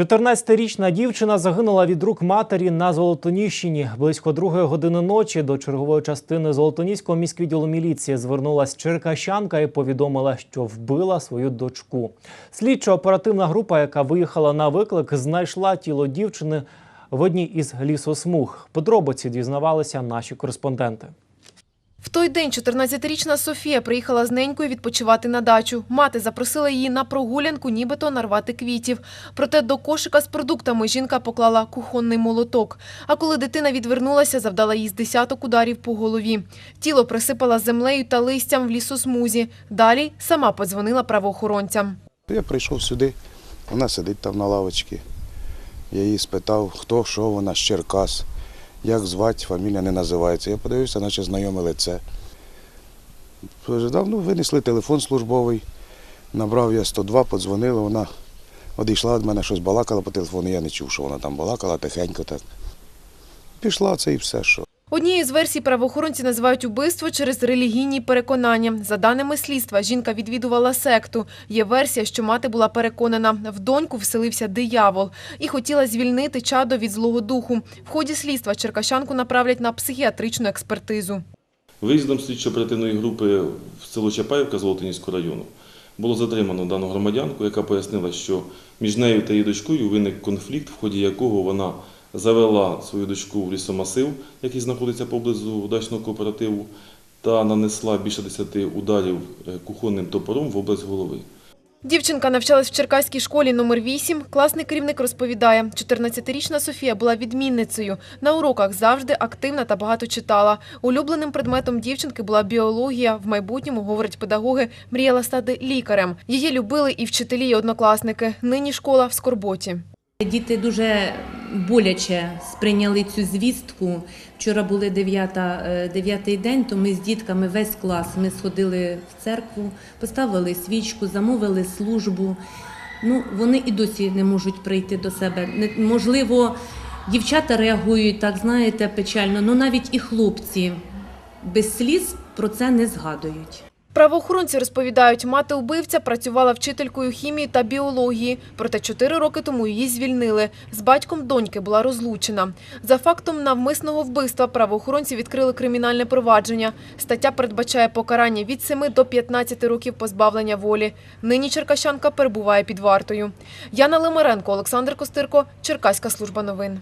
14-річна дівчина загинула від рук матері на Золотоніщині. Близько другої години ночі до чергової частини Золотоніського міськвідділу міліції звернулась черкащанка і повідомила, що вбила свою дочку. Слідчо-оперативна група, яка виїхала на виклик, знайшла тіло дівчини в одній із лісосмуг. Подробиці дізнавалися наші кореспонденти. Той день 14-річна Софія приїхала з ненькою відпочивати на дачу. Мати запросила її на прогулянку, нібито нарвати квітів. Проте до кошика з продуктами жінка поклала кухонний молоток. А коли дитина відвернулася, завдала їй з десяток ударів по голові. Тіло присипала землею та листям в лісосмузі. Далі сама подзвонила правоохоронцям. Я прийшов сюди, вона сидить там на лавочці. Я її спитав, хто, що вона, з Черкас, як звати, фамілія не називається. Я подивився, наче знайоме лице. Давно винесли телефон службовий, набрав я 102, подзвонила, вона одійшла від мене, щось балакала по телефону, я не чув, що вона там балакала, тихенько так. Пішла це і все, що. Однією з версій правоохоронці називають убивство через релігійні переконання. За даними слідства, жінка відвідувала секту. Є версія, що мати була переконана, в доньку вселився диявол і хотіла звільнити чадо від злого духу. В ході слідства черкащанку направлять на психіатричну експертизу. Виїздом слідчо-оперативної групи в село Чапаївка Золотинівського району було затримано дану громадянку, яка пояснила, що між нею та її дочкою виник конфлікт, в ході якого вона завела свою дочку в лісомасив, який знаходиться поблизу дачного кооперативу, та нанесла більше 10 ударів е, кухонним топором в область голови. Дівчинка навчалась в Черкаській школі номер 8. Класний керівник розповідає, 14-річна Софія була відмінницею. На уроках завжди активна та багато читала. Улюбленим предметом дівчинки була біологія. В майбутньому, говорять педагоги, мріяла стати лікарем. Її любили і вчителі, і однокласники. Нині школа в Скорботі. Діти дуже боляче сприйняли цю звістку. Вчора були е, дев'ятий день, то ми з дітками весь клас ми сходили в церкву, поставили свічку, замовили службу. Ну, вони і досі не можуть прийти до себе. Можливо, дівчата реагують так, знаєте, печально, ну навіть і хлопці без сліз про це не згадують. Правоохоронці розповідають, мати убивця працювала вчителькою хімії та біології. Проте чотири роки тому її звільнили. З батьком доньки була розлучена. За фактом навмисного вбивства правоохоронці відкрили кримінальне провадження. Стаття передбачає покарання від 7 до 15 років позбавлення волі. Нині черкащанка перебуває під вартою. Яна Лимаренко, Олександр Костирко, Черкаська служба новин.